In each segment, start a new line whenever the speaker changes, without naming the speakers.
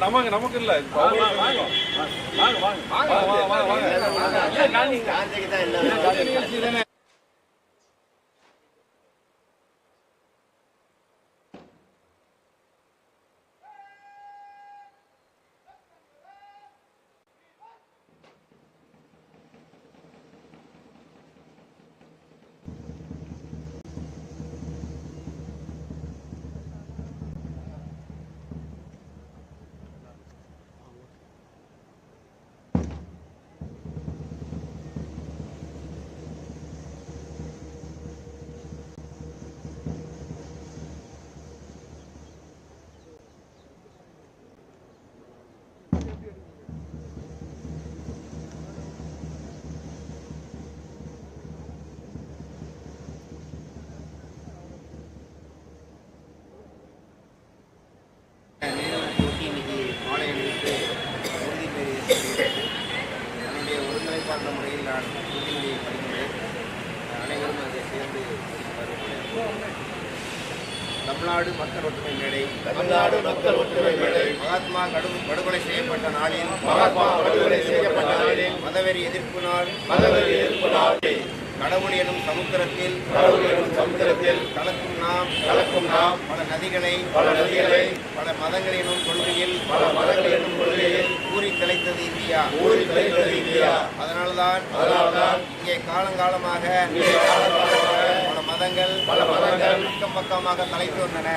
நமக்கு நமக்கு இல்ல
வாங்க வாங்க. வாங்க
ஒருங்கிணைப்பாளர் முறையில் நான் உறுதிமொழியை படிக்கிறேன் அனைவரும் அதை சேர்ந்து. தமிழ்நாடு மக்கள் ஒற்றுமை மேடை.
தமிழ்நாடு மக்கள் ஒற்றுமை மேடை.
மகாத்மா கடு படுகொலை செய்யப்பட்ட நாளில்
மகாத்மா படுகொலை செய்யப்பட்ட நாளில்
மதவெறி எதிர்ப்பு நாள்.
மதவெறி எதிர்ப்பு நாளில்
கடவுள் எனும் சமுத்திரத்தில்
கடவுள் எனும் சமுத்திரத்தில்
கலக்கும் நாம்
கலக்கும் நாம்
பல நதிகளை
பல நதிகளை
பல மதங்கள் எனும் கொள்கையில்
பல மதங்கள் என்னும் கொள்கையில்
ஊறி திளைத்தது இந்தியா.
ஊறி கழித்தது இந்தியா.
அதனால்தான்
அதனால்தான்
இங்கே காலங்காலமாக மதங்கள்
பல மதங்கள்
பக்கம் பக்கமாக தலைத்து வந்தன.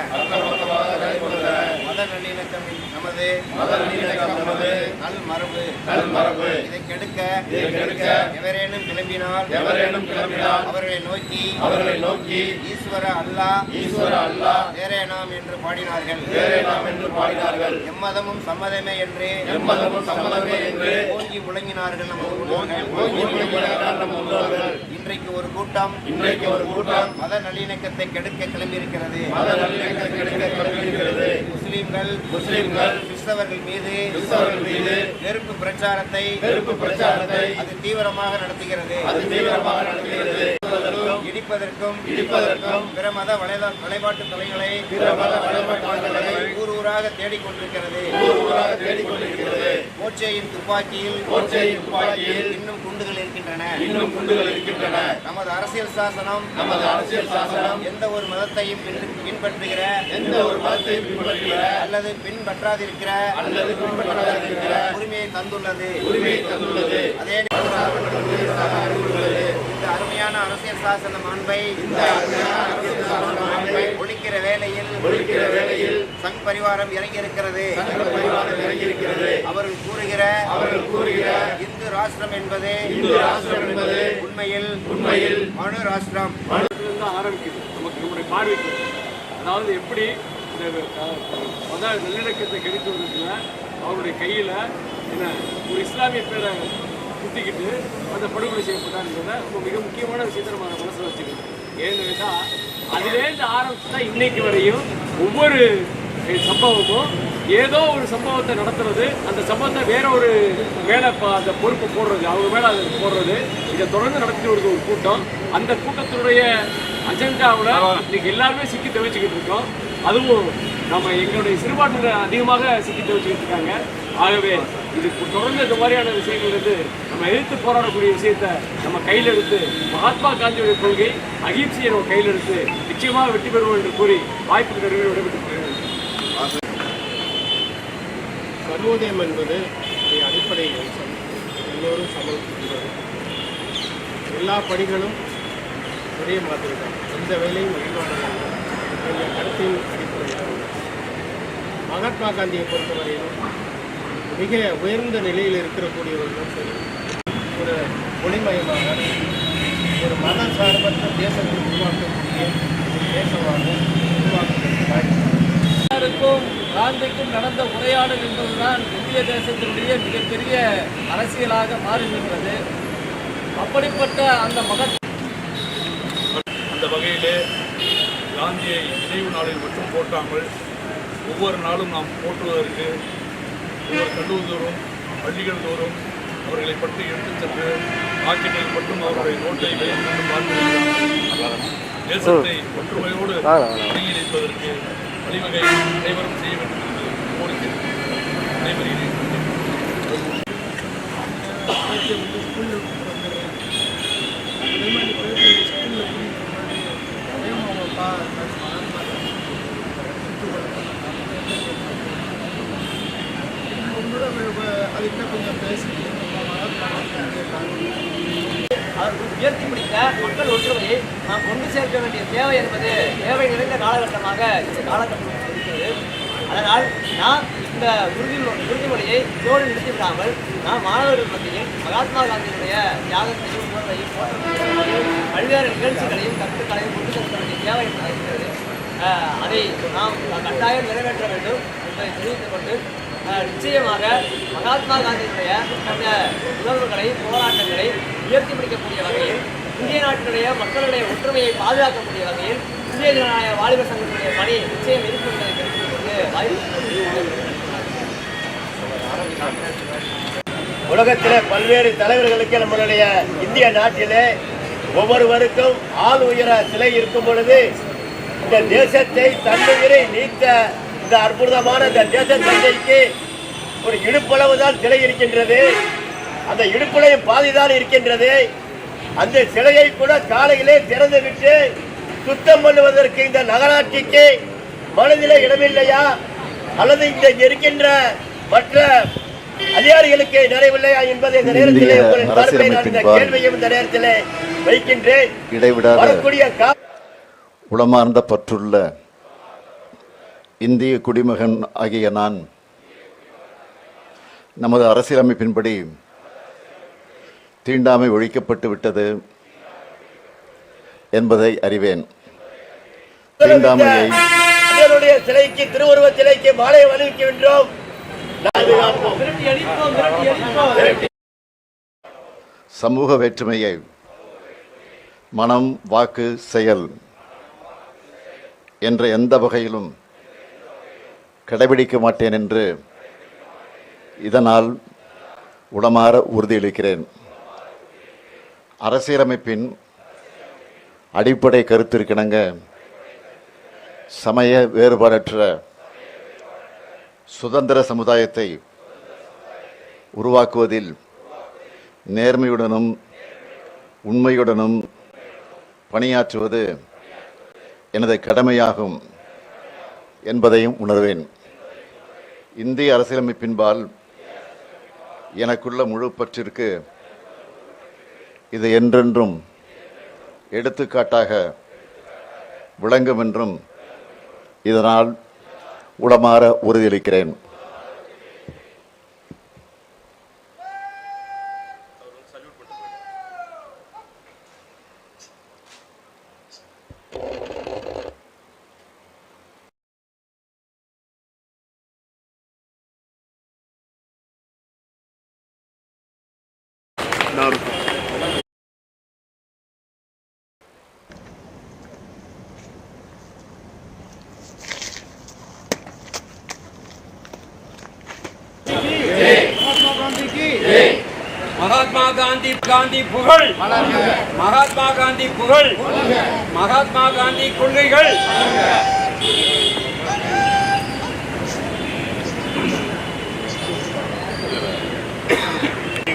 மத நல்லிணக்கம் நமது
மத நல்லிணக்கம் நமது
நல் மரபு
நல் மரபு.
இதை கெடுக்க
இதை கெடுக்க
எவரேனும் கிளம்பினால்
எவரேனும் கிளம்பினால்
அவர்களை நோக்கி
அவர்களை நோக்கி
ஈஸ்வர அல்லாஹ்
ஈஸ்வர அல்லாஹ்
வேறே நாம் என்று பாடினார்கள்
வேறே நாம் என்று பாடினார்கள்
எம்மதமும் சம்மதமே என்று
எம்மதமும் சம்மதமே என்று
ஓங்கி முழங்கினார்கள் நம்ம
ஓங்கி. முழங்கினார்கள் நம் முன்னோர்கள்.
இன்றைக்கு ஒரு கூட்டம்.
இன்றைக்கு ஒரு கூட்டம்.
மத நல்லிணக்கத்தை கெடுக்க கிளம்பியிருக்கிறது.
மத நல்லிணக்கம் கிடைக்க தொடங்கியிருக்கிறது
முஸ்லிம்கள்
முஸ்லிம்கள்
கிறிஸ்தவர்கள் மீது
கிறிஸ்தவர்கள் மீது
வெறுப்பு பிரச்சாரத்தை
வெறுப்பு பிரச்சாரத்தை
அது தீவிரமாக நடத்துகிறது.
அது தீவிரமாக நடத்துகிறது.
இடிப்பதற்கும்
இடிப்பதற்கும்
பிற மத வழிபாட்டு தலைகளை
பிற மத வழிபாட்டுகளை
ஊர் ஊராக தேடிக்கொண்டிருக்கிறது.
ஊர் ஊராக தேடிக்கொண்டிருக்கிறது.
மோச்சையின் துப்பாக்கியில்
கோச்சையின் துப்பாக்கியில்
இன்னும் குண்டுகள் இருக்கின்றன.
இன்னும் குண்டுகள் இருக்கின்றன.
நமது அரசியல் சாசனம்
நமது அரசியல் சாசனம்
எந்த ஒரு மதத்தையும் பின்- பின்பற்றுகிற
எந்த ஒரு மதத்தையும் பின்பற்றுகிற
அல்லது பின்பற்றாதிருக்கிற
அல்லது பின்பற்றாதிருக்கிற
உரிமையை தந்துள்ளது.
உரிமையை தந்துள்ளது.
அதே இந்த அருமையான அரசியல் சாசன மாண்பை
இந்த அருமையான அரசியல் சாசன மாண்பை
ஒழிக்கிற வேளையில்
ஒழிக்கிற வேளையில்
சங் பரிவாரம் இறங்கி இருக்கிறது
சங்க பரிவாரம் இறங்கியிருக்கிறது.
அவர்கள் கூறுகிற
அவர்கள் கூறுகிற
இந்து ராஷ்டிரம் என்பது
இந்து ராஷ்டிரம் என்பது
உண்மையில்
உண்மையில்
மனு ராஷ்டிரம்.
ஆரம்பிக்குது. நமக்கு நம்முடைய பார்வைக்கு அதாவது எப்படி இந்த மத நல்லிணக்கத்தை கெடுத்து வருதுல அவருடைய கையில் என்ன ஒரு இஸ்லாமிய பேரை குத்திக்கிட்டு அந்த படுகொலை செய்யப்பட்டாருன்றத ரொம்ப மிக முக்கியமான விஷயத்தை நம்ம மனசில் வச்சுக்கணும். ஏன்னு அதுலேருந்து ஆரம்பிச்சு தான் இன்னைக்கு வரையும் ஒவ்வொரு சம்பவமும். ஏதோ ஒரு சம்பவத்தை நடத்துறது அந்த சம்பவத்தை வேற ஒரு மேலே அந்த பொறுப்பு போடுறது அவங்க மேலே அதை போடுறது இதை தொடர்ந்து வருது ஒரு கூட்டம். அந்த கூட்டத்தினுடைய அஜெண்டாவில் இன்னைக்கு எல்லாருமே சிக்கி தவிச்சுக்கிட்டு இருக்கோம். அதுவும் நம்ம எங்களுடைய சிறுபான்மையினர் அதிகமாக சிக்கிட்டு வச்சுக்கிட்டு இருக்காங்க ஆகவே இது தொடர்ந்து இந்த மாதிரியான விஷயங்கள் வந்து நம்ம எதிர்த்து போராடக்கூடிய விஷயத்தை நம்ம கையில் எடுத்து மகாத்மா காந்தியுடைய கொள்கை அகிம்சையை நம்ம கையில் எடுத்து நிச்சயமாக வெற்றி பெறுவோம் என்று கூறி வாய்ப்புக்கு நடுவே விடைபெற்று
சர்வோதயம் என்பது அடிப்படை அம்சம். எல்லோரும் சமம் எல்லா பணிகளும் ஒரே மாதிரி தான் எந்த வேலையும் வழிபாடுகள் என்ற கருத்தின் அடிப்படையாக மகாத்மா காந்தியை பொறுத்தவரையிலும் மிக உயர்ந்த நிலையில் இருக்கக்கூடியவர்களும் சரி ஒரு ஒளிமயமாக ஒரு மத சார்பற்ற தேசத்தை உருவாக்கக்கூடிய ஒரு தேசமாக உருவாக்குவதற்கு
பெரியாருக்கும் காந்திக்கும் நடந்த உரையாடல் என்பதுதான் இந்திய தேசத்தினுடைய மிகப்பெரிய அரசியலாக மாறி நின்றது அப்படிப்பட்ட அந்த மகத்
அந்த வகையிலே காந்தியை நினைவு நாளில் மட்டும் போட்டாமல் ஒவ்வொரு நாளும் நாம் போற்றுவதற்கு ஒவ்வொரு கல்லூரி தோறும் பள்ளிகள் தோறும் அவர்களை பற்றி எடுத்துச் சென்று ஆட்சிகளில் மட்டும் அவருடைய நோட்டை வைத்து பார்த்து தேசத்தை ஒற்றுமையோடு ஒருங்கிணைப்பதற்கு வழிவகை அனைவரும் செய்ய வேண்டும் என்று கோரிக்கை. விடைபெறுகிறேன்
அவர் உயர்த்தி பிடித்த மக்கள் ஒற்றுமையை நாம் கொண்டு சேர்க்க வேண்டிய தேவை என்பது தேவை நிறைந்த காலகட்டமாக இந்த காலகட்டம் இருக்கிறது. அதனால் நாம் இந்த உறுதி உறுதிமொழியை இதோடு நிறுத்திவிடாமல் நாம் மாணவர்கள் மத்தியில் மகாத்மா காந்தியினுடைய தியாகத்தையும் உணர்வையும் போற்றக்கூடிய பல்வேறு நிகழ்ச்சிகளையும் கருத்துக்களையும் கொண்டு செலுத்த வேண்டிய தேவை இருக்கிறது. அதை நாம் கட்டாயம் நிறைவேற்ற வேண்டும் என்பதை தெரிவித்துக் கொண்டு நிச்சயமாக மகாத்மா காந்தியினுடைய அந்த உணர்வுகளை போராட்டங்களை உயர்த்தி பிடிக்கக்கூடிய வகையில் இந்திய நாட்டினுடைய மக்களுடைய ஒற்றுமையை பாதுகாக்கக்கூடிய வகையில் இந்திய ஜனநாயக வாலிபர் பணி நிச்சயம் இருக்கும்
உலகத்தில் பல்வேறு தலைவர்களுக்கு நம்மளுடைய இந்திய நாட்டிலே ஒவ்வொருவருக்கும் ஆள் உயர சிலை இருக்கும் பொழுது இந்த தேசத்தை தன்னுயிரை நீத்த இந்த அற்புதமான இந்த தேச தந்தைக்கு ஒரு இடுப்பளவு தான் சிலை இருக்கின்றது. அந்த இடுப்பளையும் பாதிதான் இருக்கின்றது. அந்த சிலையை கூட காலையிலே திறந்து விட்டு சுத்தம் பண்ணுவதற்கு இந்த நகராட்சிக்கு மனதிலே இடமில்லையா? அல்லது இந்த இருக்கின்ற மற்ற அதிகாரிகளுக்கு நிறைவில்லையா என்பதை இந்த நேரத்திலே
இந்திய
உங்களின் தரப்பை நான் இந்த
அரசியலமைப்பின்பால்
கேள்வியும் இந்த நேரத்திலே வைக்கின்றேன்.
இடைவிடாத உளமார்ந்த பற்றுள்ள இந்திய குடிமகன் ஆகிய நான் நமது அரசியலமைப்பின்படி தீண்டாமை ஒழிக்கப்பட்டு விட்டது. என்பதை அறிவேன். தீண்டாமையை
சிலைக்கு திருவுருவ சிலைக்கு மாலை அணிவிக்கின்றோம்.
சமூக வேற்றுமையை மனம் வாக்கு செயல் என்ற எந்த வகையிலும் கடைபிடிக்க மாட்டேன் என்று இதனால் உளமாற உறுதியளிக்கிறேன். அரசியலமைப்பின் அடிப்படை கருத்திற்கிணங்க சமய வேறுபாடற்ற சுதந்திர சமுதாயத்தை உருவாக்குவதில் நேர்மையுடனும் உண்மையுடனும் பணியாற்றுவது எனது கடமையாகும் என்பதையும் உணர்வேன். இந்திய அரசியலமைப்பின்பால் எனக்குள்ள முழு பற்றிற்கு இது என்றென்றும் எடுத்துக்காட்டாக விளங்கும் என்றும் இதனால் உளமாற உறுதியளிக்கிறேன்
மகாத்மா காந்தி காந்தி புகழ். மகாத்மா காந்தி புகழ். மகாத்மா காந்தி கொள்கைகள்.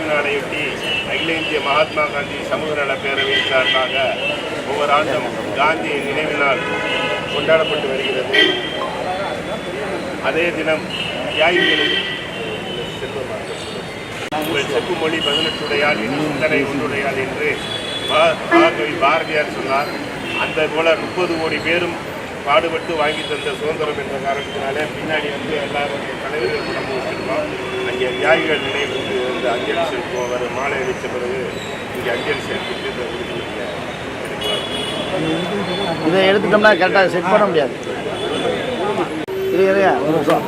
நாளையொட்டி அகில இந்திய மகாத்மா காந்தி சமூக நல பேரவையின் சார்பாக ஒவ்வொரு ஆண்டும் காந்தி நினைவு நாள் கொண்டாடப்பட்டு வருகிறது. அதே தினம் தியாகிகளின் உங்கள் செப்பு மொழி பதினெட்டுடையால் சிந்தனை ஒன்றுடையால் என்று மகா- மகாகவி பாரதியார் சொன்னார். அந்த போல முப்பது கோடி பேரும் பாடுபட்டு வாங்கி தந்த சுதந்திரம் என்ற காரணத்தினாலே பின்னாடி வந்து எல்லாரும் தலைவர்கள் படம் வச்சிருக்கோம் அங்கே தியாகிகள் நினைவுக்கு வந்து அஞ்சலி செலுத்துவோம் அவர் மாலை அடித்த பிறகு இங்கே அஞ்சலி செலுத்திட்டு இந்த எடுப்பார்
இதை எடுத்துட்டோம்னா கரெக்டாக செட் பண்ண முடியாது. இது இல்லையா ஒரு நிமிஷம்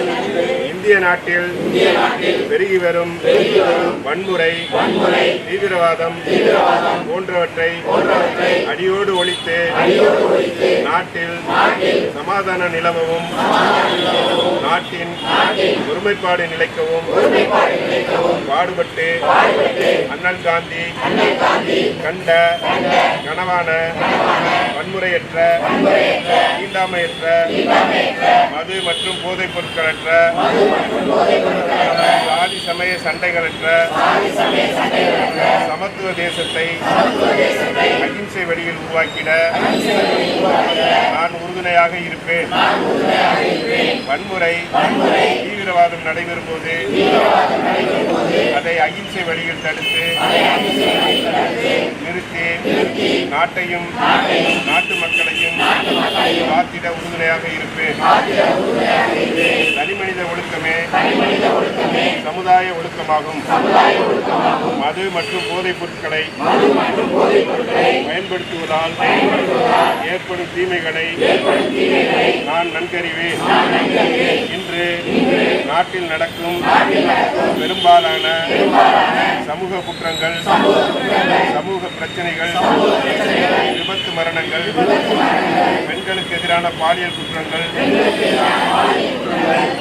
இந்திய நாட்டில் பெருகி வரும் வன்முறை தீவிரவாதம் போன்றவற்றை அடியோடு ஒழித்து நாட்டில் சமாதான நிலவவும் நாட்டின் ஒருமைப்பாடு நிலைக்கவும் பாடுபட்டு அண்ணல் காந்தி கண்ட கனவான வன்முறையற்ற தீண்டாமையற்ற மது மற்றும் போதைப் பொருட்களற்ற சாதி சமய சண்டைகளற்ற சமத்துவ தேசத்தை அகிம்சை வழியில் உருவாக்கிட நான் உறுதுணையாக இருப்பேன். வன்முறை தீவிரவாதம் நடைபெறும் போது அதை அகிம்சை வழியில் தடுத்து நிறுத்தி நாட்டையும் நாட்டு மக்களையும் காத்திட உறுதுணையாக இருப்பேன். தனிமனித ஒழுக்கமே சமுதாய ஒழுக்கமாகும். மது மற்றும் போதைப் பொருட்களை பயன்படுத்துவதால் ஏற்படும் தீமைகளை நான் நன்கறிவேன். இன்று நாட்டில் நடக்கும் பெரும்பாலான சமூக குற்றங்கள் சமூக பிரச்சனைகள் விபத்து மரணங்கள் பெண்களுக்கு எதிரான பாலியல் குற்றங்கள்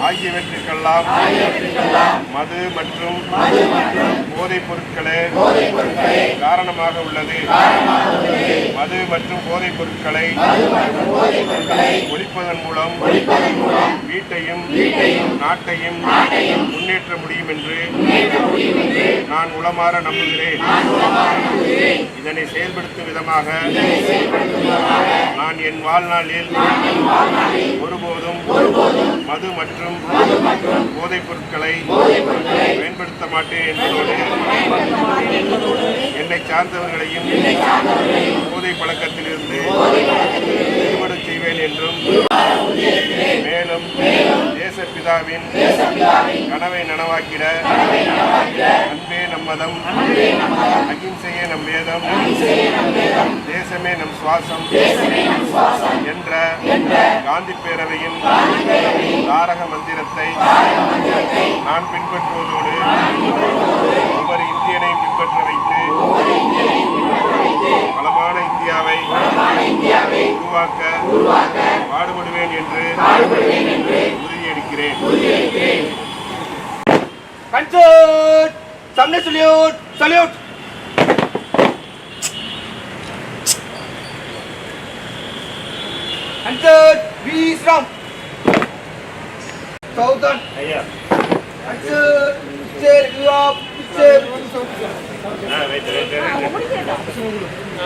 ஆகியவற்றுக்கெல்லாம் மது மற்றும் போதைப் பொருட்களே காரணமாக உள்ளது. மது மற்றும் போதைப் பொருட்களை ஒழிப்பதன் மூலம் வீட்டையும் நாட்டையும் முன்னேற்ற முடியும் என்று நான் உளமாற நம்புகிறேன். இதனை செயல்படுத்தும் விதமாக நான் என் வாழ்நாளில் ஒருபோதும் மது மற்றும் போதைப் பொருட்களை பயன்படுத்த மாட்டேன் என்பதோடு என்னை சார்ந்தவர்களையும் நனவாக்கிட அன்பே நம்மதம். அகிம்சையே நம் வேதம். தேசமே நம் சுவாசம். என்ற காந்தி பேரவையின் தாரக மந்திரத்தை நான் பின்பற்றுவதோடு ஒவ்வொரு இந்தியனையும் பின்பற்ற வைத்து வளமான இந்தியாவை உருவாக்க பாடுபடுவேன் என்று உறுதியளிக்கிறேன்
கன்சர்ட் சம்னே சல்யூட் சல்யூட் கன்சர்ட் வீஸ்ராம் சவுதன்
ஐயா
கன்சர்ட் பிக்சர் யூஆப் பிக்சர்
ஆ, wait, wait, wait, wait.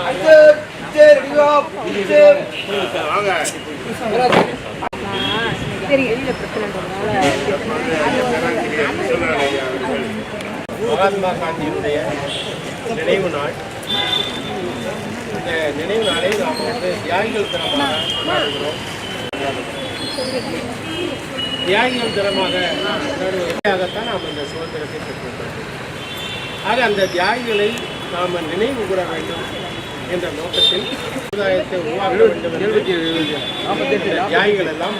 Concert picture யூஆப் picture
ஆ, வாங்க
சரி வெளியில
ஐயா
மகாத்மா காந்தியினுடைய நினைவு நாள். இந்த நினைவு நாளை நாம் வந்து தியாகிகள் தினமாக கொண்டாடுகிறோம். தியாகிகள் தினமாக கொண்டாடுவதற்காகத்தான் நாம் இந்த சுதந்திரத்தை பெற்றுள்ளோம் ஆக அந்த தியாகிகளை நாம் நினைவு கூற வேண்டும் என்ற நோக்கத்தில் சமுதாயத்தை உருவாக்க வேண்டும் என்று தியாகிகள் எல்லாம்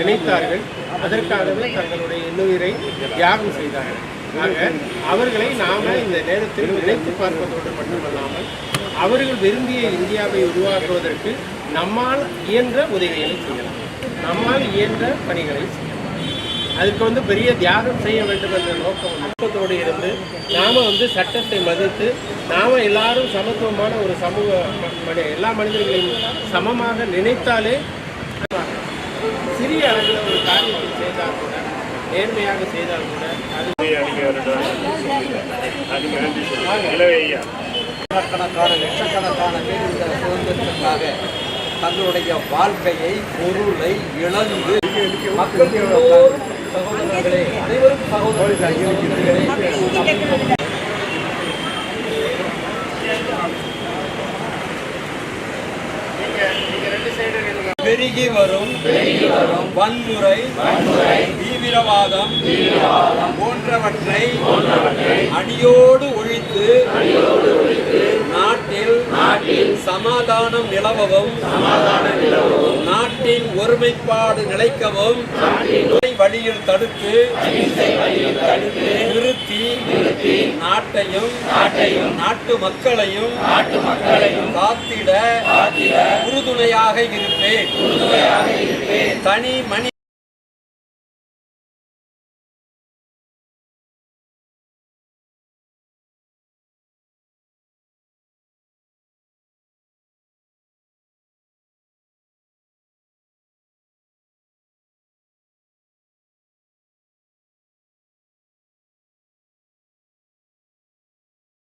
நினைத்தார்கள். அதற்காகவே தங்களுடைய இன்னுயிரை தியாகம் செய்தார்கள். ஆக அவர்களை நாம இந்த நேரத்தில் நினைத்து பார்ப்பதோடு மட்டுமல்லாமல் அவர்கள் விரும்பிய இந்தியாவை உருவாக்குவதற்கு நம்மால் இயன்ற உதவிகளை செய்யலாம். நம்மால் இயன்ற பணிகளை செய்யலாம். அதுக்கு வந்து பெரிய தியாகம் செய்ய வேண்டும் என்ற நோக்கம் நோக்கத்தோடு இருந்து நாம வந்து சட்டத்தை மதித்து நாம எல்லாரும் சமத்துவமான ஒரு சமூக மனித எல்லா மனிதர்களையும் சமமாக நினைத்தாலே சிறிய அளவில் ஒரு காரியத்தை செய்தால் கூட நேர்மையாக செய்தால் கூட அது
ஆயிரக்கணக்கான லட்சக்கணக்கான பேர் இந்த சுதந்திரத்திற்காக தங்களுடைய வாழ்க்கையை பொருளை இழந்து மக்கள் எல்லோரும் சகோதரர்களே அனைவரும் சகோதரர்களே. சகோதரிகளே, பெருகி வரும் வன்முறை தீவிரவாதம் போன்றவற்றை அடியோடு ஒழித்து நாட்டில் சமாதானம் நிலவவும் நாட்டின் ஒருமைப்பாடு நிலைக்கவும் வழியில் தடுத்து நிறுத்தி நாட்டையும் நாட்டையும் நாட்டு மக்களையும் நாட்டு மக்களையும் காத்திட உறுதுணையாக இருப்பேன். தனி மணி